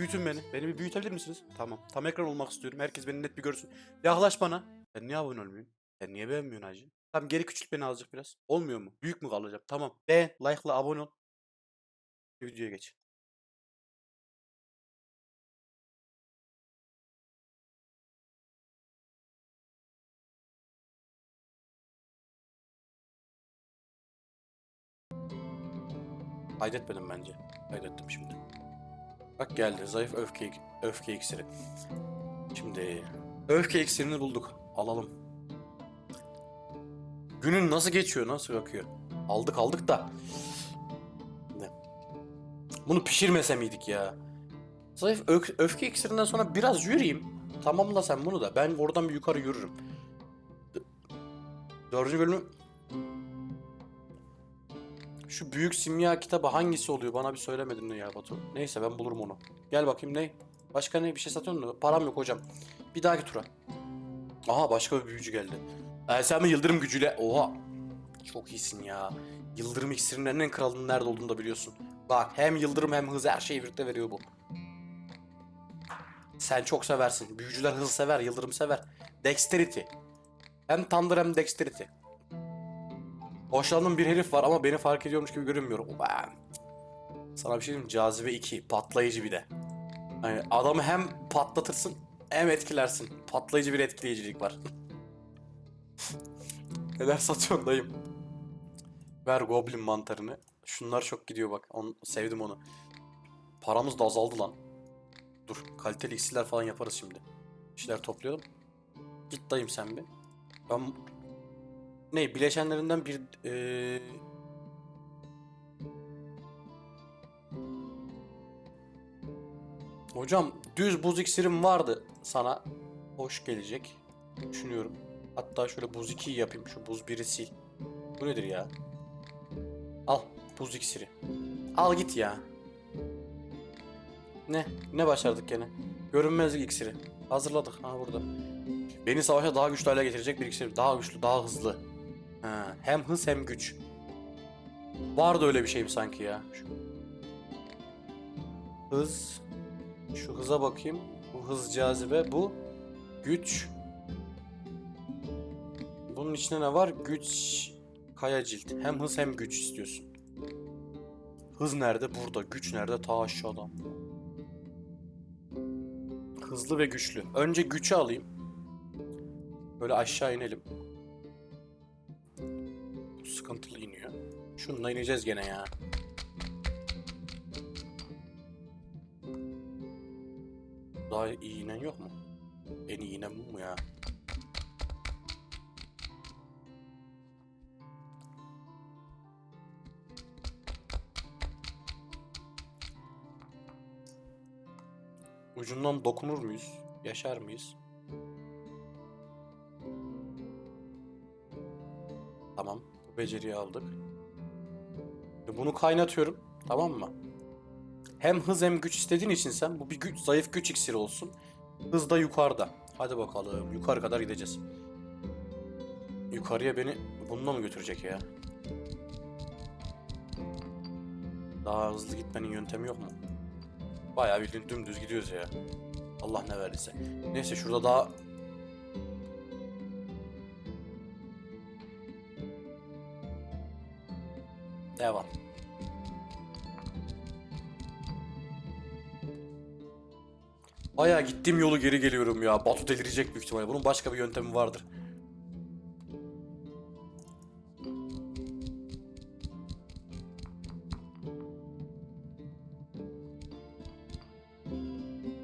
büyütün beni. Beni bir büyütebilir misiniz? Tamam. Tam ekran olmak istiyorum. Herkes beni net bir görsün. Yaklaş bana. Sen niye abone olmuyorsun? Sen niye beğenmiyorsun hacı? Tamam geri küçült beni azıcık biraz. Olmuyor mu? Büyük mü kalacağım? Tamam. Beğen, like'la abone ol. Videoya geç. Kaydetmedim bence. Kaydettim şimdi. Bak geldi. Zayıf öfke, öfke iksiri. Şimdi öfke iksirini bulduk. Alalım. Günün nasıl geçiyor? Nasıl bakıyor? Aldık aldık da. Ne? Bunu pişirmese miydik ya? Zayıf öfke iksirinden sonra biraz yürüyeyim. Tamamla sen bunu da. Ben oradan bir yukarı yürürüm. Dördüncü bölümü... Şu büyük simya kitabı hangisi oluyor? Bana bir söylemedin ne ya Batu? Neyse ben bulurum onu. Gel bakayım ne? Başka ne? Bir şey satıyor musun? Param yok hocam. Bir dahaki tura. Aha başka bir büyücü geldi. Ee, sen mi yıldırım gücüyle? Oha. Çok iyisin ya. Yıldırım iksirinin en kralının nerede olduğunu da biliyorsun. Bak hem yıldırım hem hız her şeyi birlikte veriyor bu. Sen çok seversin. Büyücüler hız sever, yıldırım sever. Dexterity. Hem Thunder hem Dexterity. Hoşlandığım bir herif var ama beni fark ediyormuş gibi görünmüyor. Ben. Sana bir şey diyeyim? Cazibe 2. Patlayıcı bir de. Hani adamı hem patlatırsın hem etkilersin. Patlayıcı bir etkileyicilik var. Neler satıyorsun dayım? Ver goblin mantarını. Şunlar çok gidiyor bak. Onu, sevdim onu. Paramız da azaldı lan. Dur kaliteli iksirler falan yaparız şimdi. Bir şeyler toplayalım. Git dayım sen bir. Ben ne bileşenlerinden bir eee Hocam düz buz iksirim vardı sana. Hoş gelecek. Düşünüyorum. Hatta şöyle buz 2'yi yapayım. Şu buz 1'i sil. Bu nedir ya? Al buz iksiri. Al git ya. Ne? Ne başardık gene? Görünmezlik iksiri. Hazırladık. Ha burada. Beni savaşa daha güçlü hale getirecek bir iksir. Daha güçlü, daha hızlı. Ha, hem hız hem güç. Vardı öyle bir şey mi sanki ya? Şu... Hız. Şu hıza bakayım. Bu hız cazibe. Bu güç. Bunun içinde ne var? Güç kaya cilt. Hem hız hem güç istiyorsun. Hız nerede? Burada. Güç nerede? Ta aşağıda. Hızlı ve güçlü. Önce gücü alayım. Böyle aşağı inelim. Sıkıntılı iniyor. Şununla ineceğiz gene ya. Daha iyi inen yok mu? En iyi inen bu mu ya? Ucundan dokunur muyuz? Yaşar mıyız? Tamam. Beceriyi aldık. Bunu kaynatıyorum. Tamam mı? Hem hız hem güç istediğin için sen bu bir güç, zayıf güç iksiri olsun. Hız da yukarıda. Hadi bakalım. Yukarı kadar gideceğiz. Yukarıya beni bununla mı götürecek ya? Daha hızlı gitmenin yöntemi yok mu? Bayağı bildiğin dümdüz gidiyoruz ya. Allah ne verdiyse. Neyse şurada daha... Devam. Bayağı gittiğim yolu geri geliyorum ya. Batu delirecek büyük ihtimalle. Bunun başka bir yöntemi vardır.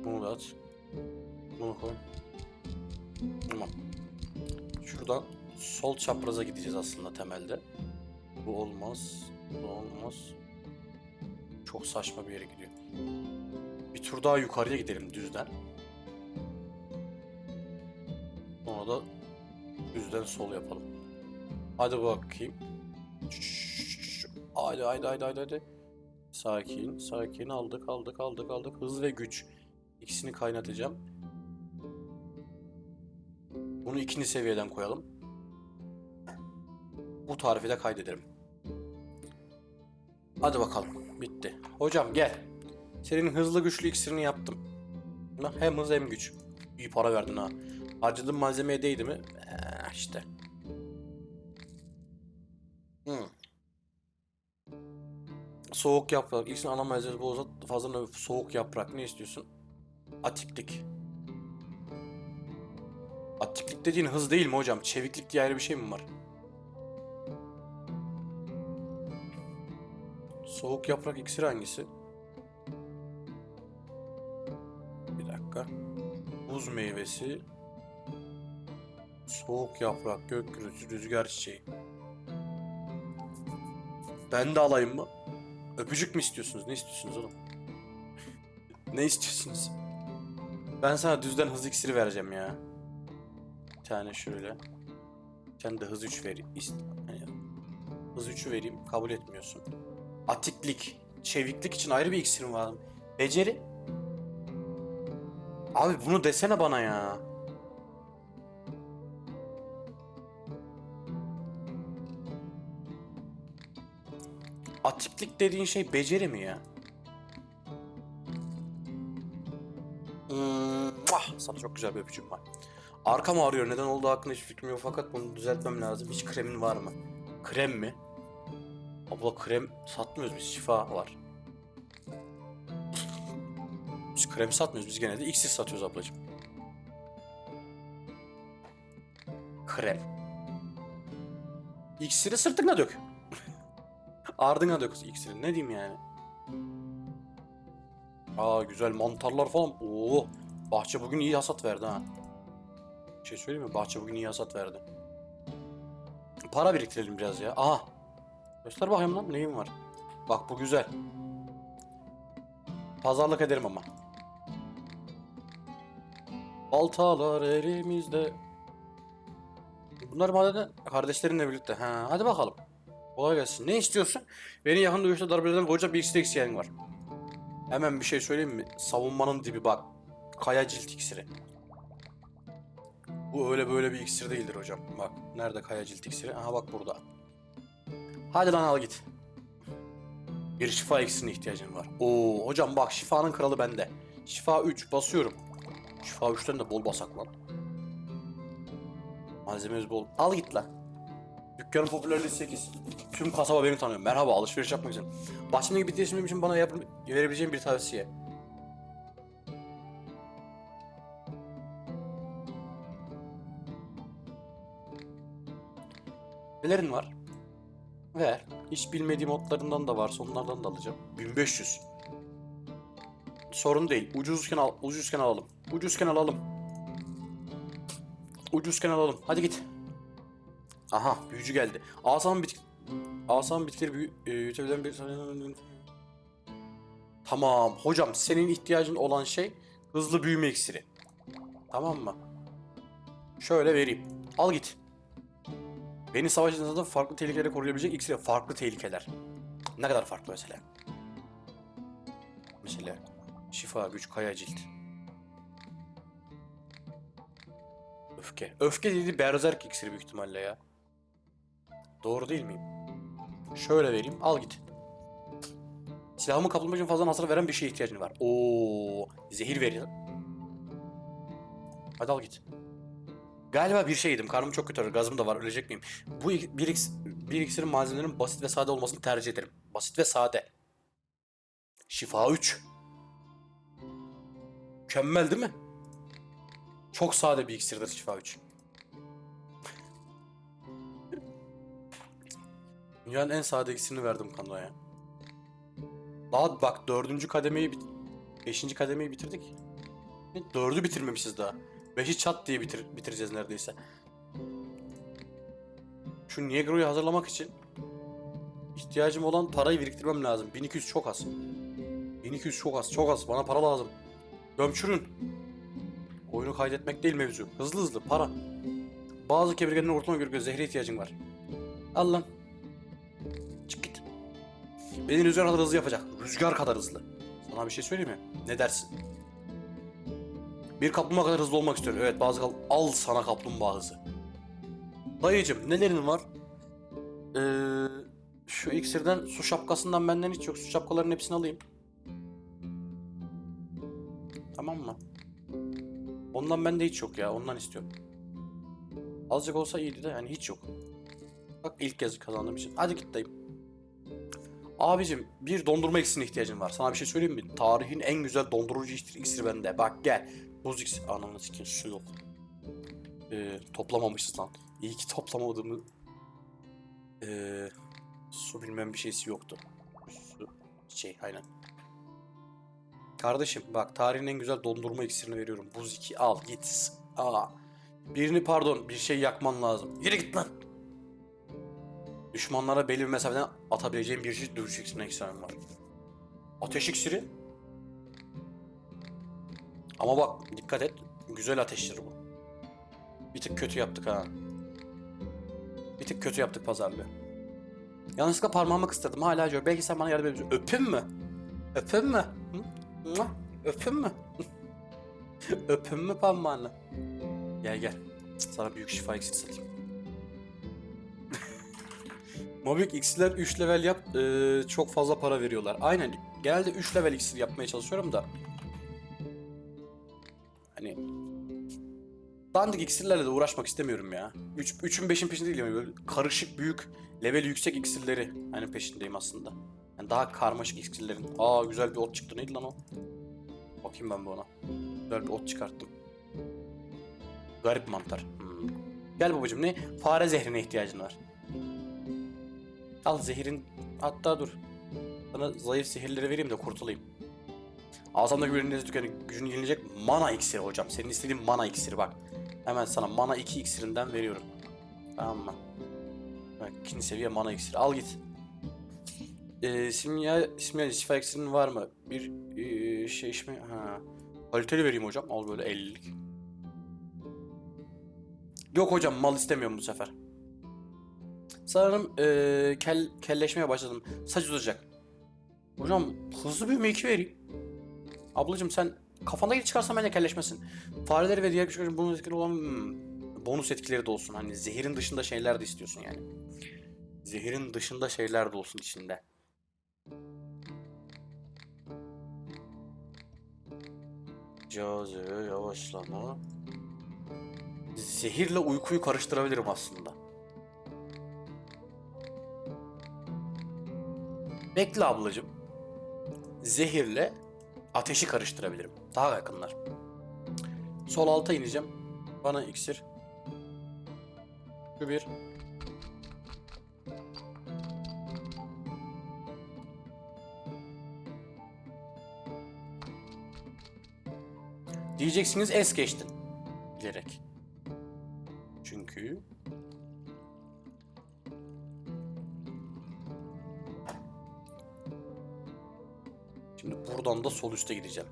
Bunu da at. Bunu koy. Tamam. Şuradan sol çapraza gideceğiz aslında temelde. Bu olmaz. Olmaz. Çok saçma bir yere gidiyor. Bir tur daha yukarıya gidelim düzden. Sonra da düzden sol yapalım. Hadi bakayım. Haydi haydi haydi haydi haydi. Sakin, sakin aldık, aldık, aldık, aldık. Hız ve güç. İkisini kaynatacağım. Bunu ikinci seviyeden koyalım. Bu tarifi de kaydedelim. Hadi bakalım. Bitti. Hocam gel. Senin hızlı güçlü iksirini yaptım. Hem hız hem güç. İyi para verdin ha. Harcadığın malzemeye değdi mi? Ee, işte. Hmm. Soğuk yaprak. İkisinin ana malzemesi olsa fazla soğuk yaprak. Ne istiyorsun? Atiklik. Atiklik dediğin hız değil mi hocam? Çeviklik diye ayrı bir şey mi var? Soğuk yaprak iksiri hangisi? Bir dakika. Buz meyvesi. Soğuk yaprak, gök gürültü, rüzgar çiçeği. Ben de alayım mı? Öpücük mü istiyorsunuz? Ne istiyorsunuz oğlum? ne istiyorsunuz? Ben sana düzden hız iksiri vereceğim ya. Bir tane şöyle. Bir tane de hız 3 vereyim. İst- yani hız 3'ü vereyim. Kabul etmiyorsun. Atiklik, çeviklik için ayrı bir iksirim var. Beceri. Abi bunu desene bana ya. Atiklik dediğin şey beceri mi ya? Muah! sana çok güzel bir öpücüğüm var. Arkam ağrıyor. Neden olduğu hakkında hiç fikrim yok fakat bunu düzeltmem lazım. Hiç kremin var mı? Krem mi? Abla krem satmıyoruz biz. Şifa var. Biz krem satmıyoruz. Biz genelde iksir satıyoruz ablacığım. Krem. İksiri sırtına dök. Ardına dök iksiri. Ne diyeyim yani? Aa güzel mantarlar falan. Oo. Bahçe bugün iyi hasat verdi ha. Bir şey söyleyeyim mi? Bahçe bugün iyi hasat verdi. Para biriktirelim biraz ya. Aha. Göster bakayım lan neyim var. Bak bu güzel. Pazarlık ederim ama. Baltalar elimizde. Bunlar madem kardeşlerinle birlikte. Ha, hadi bakalım. Kolay gelsin. Ne istiyorsun? Beni yakın dövüşte darbeleden koca bir iksir eksiyen var. Hemen bir şey söyleyeyim mi? Savunmanın dibi bak. Kaya cilt iksiri. Bu öyle böyle bir iksir değildir hocam. Bak nerede kaya cilt iksiri? Aha bak burada. Hadi lan al git. Bir şifa iksirine ihtiyacın var. Oo hocam bak şifanın kralı bende. Şifa 3 basıyorum. Şifa 3'ten de bol basak lan. Malzememiz bol. Al git lan. Dükkanın popülerliği 8. Tüm kasaba beni tanıyor. Merhaba alışveriş yapmak için. Bahçemdeki bitki yetiştirmem için bana yap verebileceğin bir tavsiye. Nelerin var? Ver. Hiç bilmediğim otlarından da varsa onlardan da alacağım. 1500. Sorun değil. Ucuzken al, ucuzken alalım. Ucuzken alalım. Ucuzken alalım. Hadi git. Aha, büyücü geldi. Asan bitki Asan bitkileri büyü, e, bir Tamam. Hocam senin ihtiyacın olan şey hızlı büyüme iksiri. Tamam mı? Şöyle vereyim. Al git. Beni savaş esnasında farklı tehlikelere koruyabilecek iksir. Farklı tehlikeler. Ne kadar farklı mesela? Mesela şifa, güç, kaya cilt. Öfke. Öfke dediği berserk iksiri büyük ihtimalle ya. Doğru değil miyim? Şöyle vereyim. Al git. Silahımı kaplamak için fazla hasar veren bir şeye ihtiyacın var. Oo, zehir veriyor. Hadi al git. Galiba bir şey yedim. Karnım çok kötü. Gazım da var. Ölecek miyim? Bu bir, iks, bir iksirin malzemelerinin basit ve sade olmasını tercih ederim. Basit ve sade. Şifa 3. Mükemmel değil mi? Çok sade bir iksirdir şifa 3. Dünyanın en sade iksirini verdim Kando'ya. Daha bak dördüncü kademeyi beşinci kademeyi bitirdik. Dördü bitirmemişiz daha. Beşi çat diye bitir bitireceğiz neredeyse. Şu Negro'yu hazırlamak için ihtiyacım olan parayı biriktirmem lazım. 1200 çok az. 1200 çok az, çok az. Bana para lazım. Gömçürün. Oyunu kaydetmek değil mevzu. Hızlı hızlı para. Bazı kevirgenlerin ortama göre zehre ihtiyacın var. Al lan. Çık git. Beni rüzgar kadar hızlı yapacak. Rüzgar kadar hızlı. Sana bir şey söyleyeyim mi? Ne dersin? Bir kaplumbağa kadar hızlı olmak istiyorum. Evet bazı kap- Al sana kaplumbağa hızı. Dayıcım nelerin var? Ee, Şu iksirden su şapkasından benden hiç yok. Su şapkalarının hepsini alayım. Tamam mı? Ondan bende hiç yok ya. Ondan istiyorum. Azıcık olsa iyiydi de yani hiç yok. Bak ilk kez kazandığım için. Hadi git dayım. Abicim bir dondurma iksirine ihtiyacım var. Sana bir şey söyleyeyim mi? Tarihin en güzel dondurucu iksir- iksiri bende. Bak gel. İksir. Ananı sikeyim su yok. Ee, toplamamışız lan. İyi ki toplamadığımı... Ee, su bilmem bir şeysi yoktu. Su şey aynen. Kardeşim bak tarihin en güzel dondurma iksirini veriyorum. Buz 2 al git. Aa. Birini pardon bir şey yakman lazım. Yürü git lan. Düşmanlara belli bir mesafeden atabileceğim bir çeşit dövüş iksirine ekstrem var. Ateş iksiri. Ama bak dikkat et. Güzel ateştir bu. Bir tık kötü yaptık ha. Bir tık kötü yaptık pazarlığı. Yanlışlıkla parmağımı kıstırdım. Hala diyor. Belki sen bana yardım edebilirsin. Öpün mü? Öpün mü? Hı? Öpün mü? Öpün mü parmağını? Gel gel. Sana büyük şifa iksiri satayım. Mobik iksirler 3 level yap eee, çok fazla para veriyorlar. Aynen. Genelde 3 level iksir yapmaya çalışıyorum da. Hani dandik iksirlerle de uğraşmak istemiyorum ya. 3 3'ün 5'in peşinde değilim. Böyle karışık büyük level yüksek iksirleri hani peşindeyim aslında. Yani daha karmaşık iksirlerin. Aa güzel bir ot çıktı. Neydi lan o? Bakayım ben bu ona. Güzel bir ot çıkarttım. Garip mantar. Hmm. Gel babacım ne? Fare zehrine ihtiyacın var. Al zehirin hatta dur. Sana zayıf zehirleri vereyim de kurtulayım. Ağzımdaki ürünleri tükenin gücün yenilecek mana iksiri hocam. Senin istediğin mana iksiri bak. Hemen sana mana 2 iksirinden veriyorum. Tamam mı? Bak ikinci seviye mana iksiri. Al git. Ee, simya, simya şifa iksirinin var mı? Bir ee, şey içme... Ha. Kaliteli vereyim hocam. Al böyle 50'lik. Yok hocam mal istemiyorum bu sefer. Sanırım eee kel, kelleşmeye başladım. Saç uzayacak. Hocam hızlı büyüme 2 vereyim. Ablacım sen kafandaki çıkarsan bence kelleşmesin. Fareleri ve diğer güçlerin bonus etkileri olan hmm, bonus etkileri de olsun. Hani zehirin dışında şeyler de istiyorsun yani. Zehirin dışında şeyler de olsun içinde. Cazibe, yavaşlama. Zehirle uykuyu karıştırabilirim aslında. Bekle ablacım. Zehirle ateşi karıştırabilirim. Daha yakınlar. Sol alta ineceğim. Bana iksir. Şu bir. Diyeceksiniz es geçtin. Bilerek. Da sol üste gideceğim.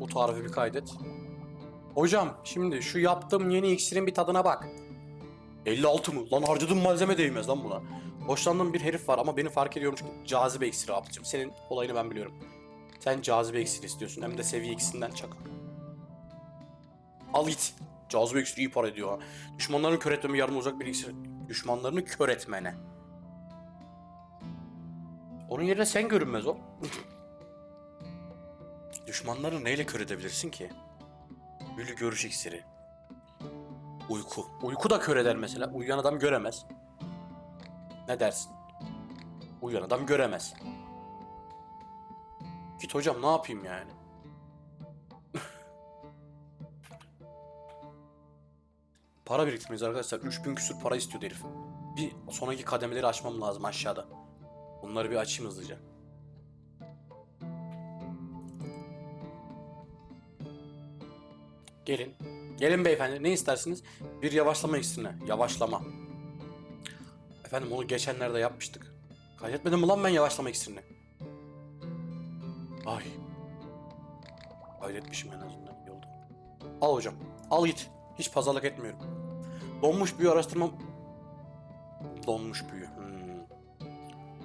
Bu tarifi bir kaydet. Hocam şimdi şu yaptığım yeni iksirin bir tadına bak. 56 mı? Lan harcadığım malzeme değmez lan buna. Hoşlandığım bir herif var ama beni fark ediyorum çünkü cazibe iksiri abicim. Senin olayını ben biliyorum. Sen cazibe iksiri istiyorsun hem de seviye ikisinden çak. Al git. Cazibe iksiri iyi para ediyor ha. Düşmanlarını kör etmeme yardım uzak bir iksir. Düşmanlarını kör etmene. Onun yerine sen görünmez o. Düşmanları neyle kör edebilirsin ki? Büyülü görüş iksiri. Uyku. Uyku da kör eder mesela. Uyuyan adam göremez. Ne dersin? Uyuyan adam göremez. Git hocam ne yapayım yani? para biriktirmeyiz arkadaşlar. 3000 küsür para istiyordu herif. Bir sonraki kademeleri açmam lazım aşağıda. Bunları bir açayım hızlıca. Gelin. Gelin beyefendi. Ne istersiniz? Bir yavaşlama iksirine. Yavaşlama. Efendim onu geçenlerde yapmıştık. Kaydetmedim mi lan ben yavaşlama iksirini? Ay. Kaydetmişim en azından. iyi oldu. Al hocam. Al git. Hiç pazarlık etmiyorum. Donmuş büyü araştırmam... Donmuş büyü. Hmm.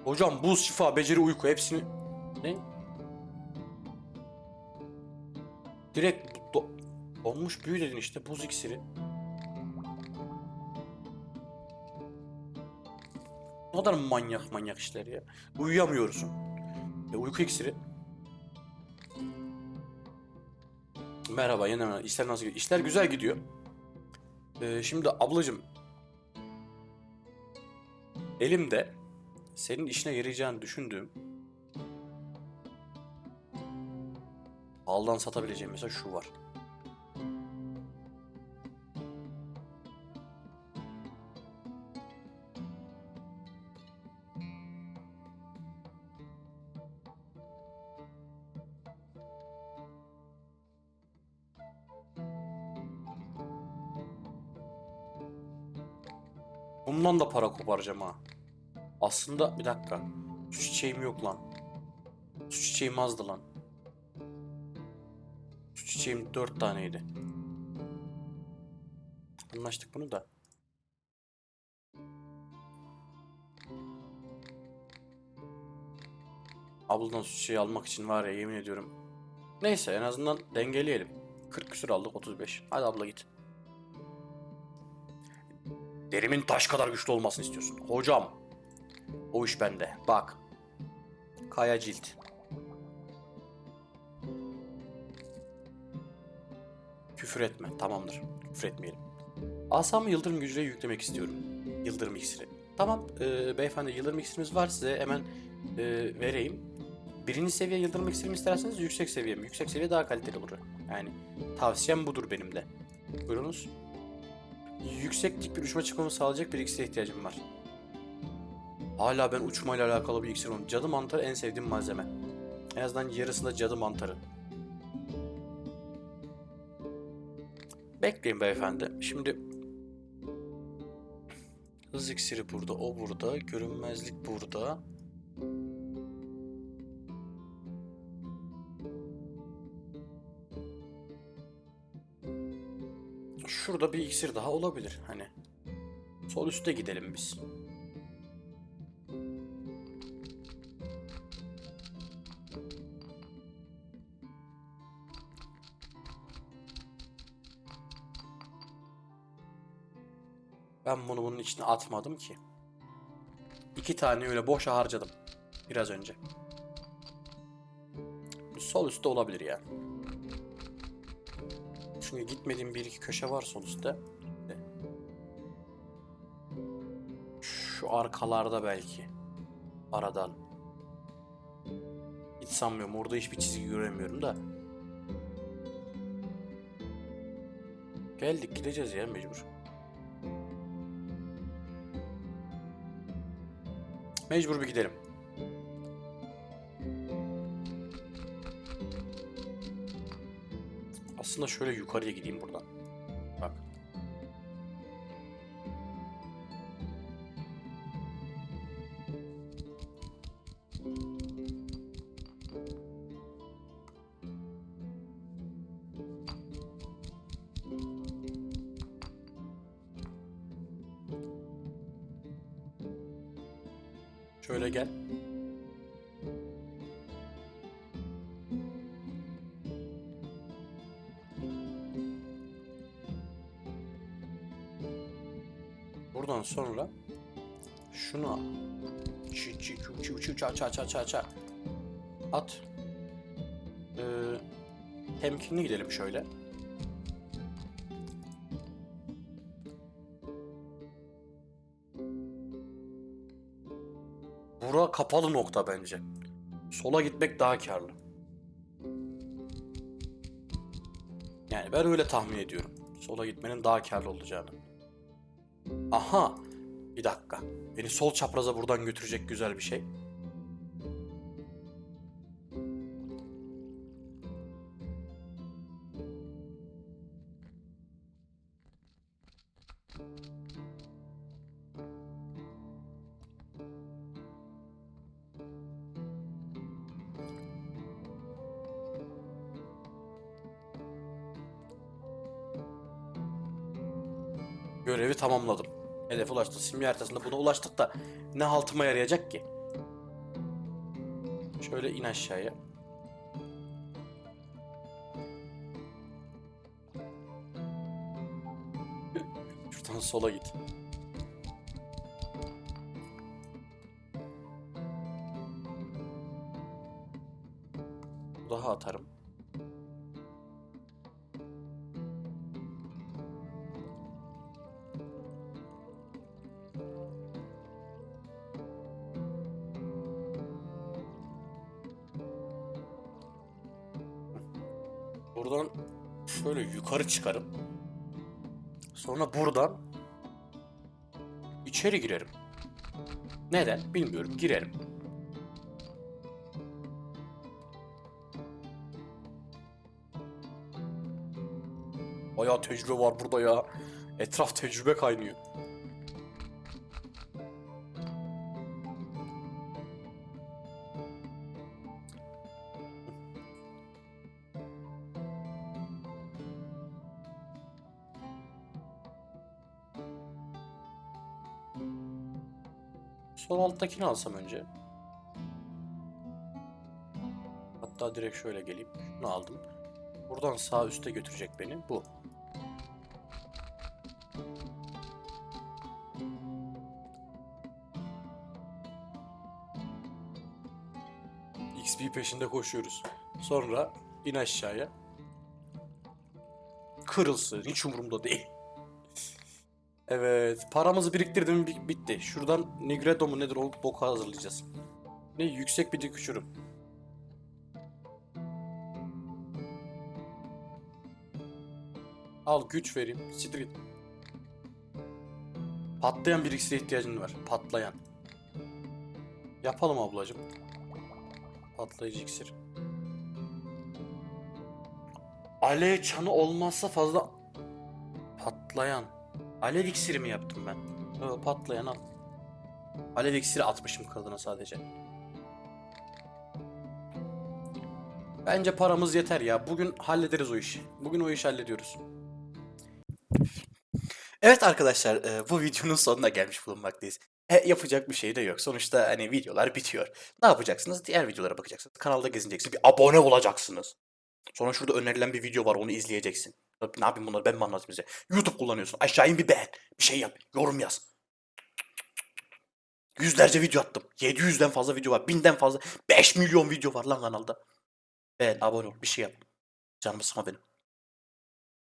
Hocam buz, şifa, beceri, uyku hepsini... Ne? Direkt do... donmuş büyü dedin işte buz iksiri. Ne kadar manyak manyak işler ya. Uyuyamıyorsun. E, uyku iksiri. Merhaba yeniden işler nasıl gidiyor? İşler güzel gidiyor. Ee, şimdi ablacım elimde senin işine yarayacağını düşündüğüm aldan satabileceğim mesela şu var. Bundan da para koparacağım ha. Aslında bir dakika. Su çiçeğim yok lan. Su çiçeğim azdı lan. Su çiçeğim dört taneydi. Anlaştık bunu da. Abladan su çiçeği almak için var ya yemin ediyorum. Neyse en azından dengeleyelim. 40 küsür aldık 35. Hadi abla git. Derimin taş kadar güçlü olmasını istiyorsun. Hocam. O iş bende. Bak. Kaya cilt. Küfür etme. Tamamdır. Küfür etmeyelim. Asamı yıldırım gücüyle yüklemek istiyorum. Yıldırım iksiri. Tamam. e, beyefendi yıldırım iksirimiz var. Size hemen e, vereyim. Birinci seviye yıldırım iksiri isterseniz yüksek seviye mi? Yüksek seviye daha kaliteli olur. Yani tavsiyem budur benim de. Buyurunuz. Yükseklik bir uçma çıkmamı sağlayacak bir iksire ihtiyacım var. Hala ben uçmayla alakalı bir iksir onu. Cadı mantarı en sevdiğim malzeme. En azından yarısında cadı mantarı. Bekleyin beyefendi. Şimdi hız iksiri burada, o burada, görünmezlik burada. Şurada bir iksir daha olabilir hani. Sol üste gidelim biz. Ben bunu bunun içine atmadım ki. İki tane öyle boşa harcadım. Biraz önce. Sol üstte olabilir ya. Çünkü gitmediğim bir iki köşe var üstte. Şu arkalarda belki. Aradan. Hiç sanmıyorum. Orada hiçbir çizgi göremiyorum da. Geldik gideceğiz ya mecbur. Mecbur bir gidelim. Aslında şöyle yukarıya gideyim buradan. Bak. Şöyle gel. Sonra şunu. Çi çi çu çu ça ça ça ça ça. At. Ee, temkinli gidelim şöyle. Bura kapalı nokta bence. Sola gitmek daha karlı. Yani ben öyle tahmin ediyorum. Sola gitmenin daha karlı olacağını. Aha! Bir dakika. Beni sol çapraza buradan götürecek güzel bir şey. Ulaştık. Simya haritasında buna ulaştık da ne haltıma yarayacak ki? Şöyle in aşağıya. Şuradan sola git. Daha atarım. Yukarı çıkarım. Sonra buradan içeri girerim. Neden? Bilmiyorum. Girerim. Bayağı tecrübe var burada ya. Etraf tecrübe kaynıyor. Sol alttakini alsam önce. Hatta direkt şöyle geleyim. Şunu aldım. Buradan sağ üste götürecek beni. Bu. XP peşinde koşuyoruz. Sonra in aşağıya. Kırılsın. Hiç umurumda değil. Evet. Paramızı biriktirdim bi- bitti. Şuradan Nigredo mu nedir o boku hazırlayacağız. Ne yüksek bir dik uçurum. Al güç vereyim. Siktir. Patlayan bir iksire ihtiyacın var. Patlayan. Yapalım ablacım. Patlayıcı iksir. Alev çanı olmazsa fazla... Patlayan. Alev iksiri mi yaptım ben? Yo, patlayan al. Alev iksiri atmışım kadına sadece. Bence paramız yeter ya. Bugün hallederiz o işi. Bugün o işi hallediyoruz. Evet arkadaşlar e, bu videonun sonuna gelmiş bulunmaktayız. E, yapacak bir şey de yok. Sonuçta hani videolar bitiyor. Ne yapacaksınız? Diğer videolara bakacaksınız. Kanalda gezineceksiniz. Bir abone olacaksınız. Sonra şurada önerilen bir video var onu izleyeceksin. Ne yapayım bunları ben mi anlatayım size? YouTube kullanıyorsun. Aşağı in bir beğen. Bir şey yap. Yorum yaz. Yüzlerce video attım. 700'den fazla video var. 1000'den fazla. 5 milyon video var lan kanalda. Beğen, abone ol. Bir şey yap. Canımı sıkma benim.